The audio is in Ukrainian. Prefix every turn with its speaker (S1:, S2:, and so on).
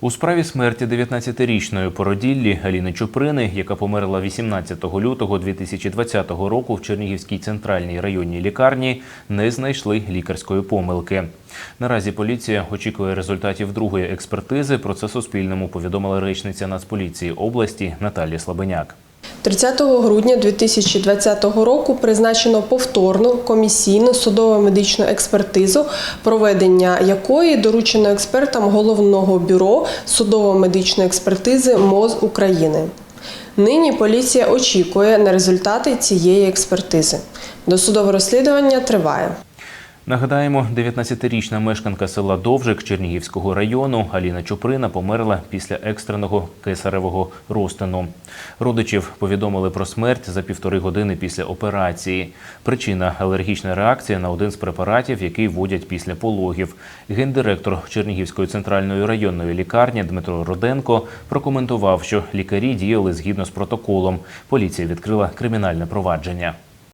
S1: У справі смерті 19-річної породіллі Аліни Чуприни, яка померла 18 лютого 2020 року в Чернігівській центральній районній лікарні, не знайшли лікарської помилки. Наразі поліція очікує результатів другої експертизи. Про це Суспільному повідомила речниця Нацполіції області Наталія Слабеняк.
S2: 30 грудня 2020 року призначено повторну комісійну судово-медичну експертизу, проведення якої доручено експертам головного бюро судово-медичної експертизи МОЗ України. Нині поліція очікує на результати цієї експертизи. Досудове розслідування триває.
S1: Нагадаємо, 19-річна мешканка села Довжик Чернігівського району Аліна Чуприна померла після екстреного кесаревого розтину. Родичів повідомили про смерть за півтори години після операції. Причина алергічна реакція на один з препаратів, який вводять після пологів. Гендиректор Чернігівської центральної районної лікарні Дмитро Роденко прокоментував, що лікарі діяли згідно з протоколом. Поліція відкрила кримінальне провадження.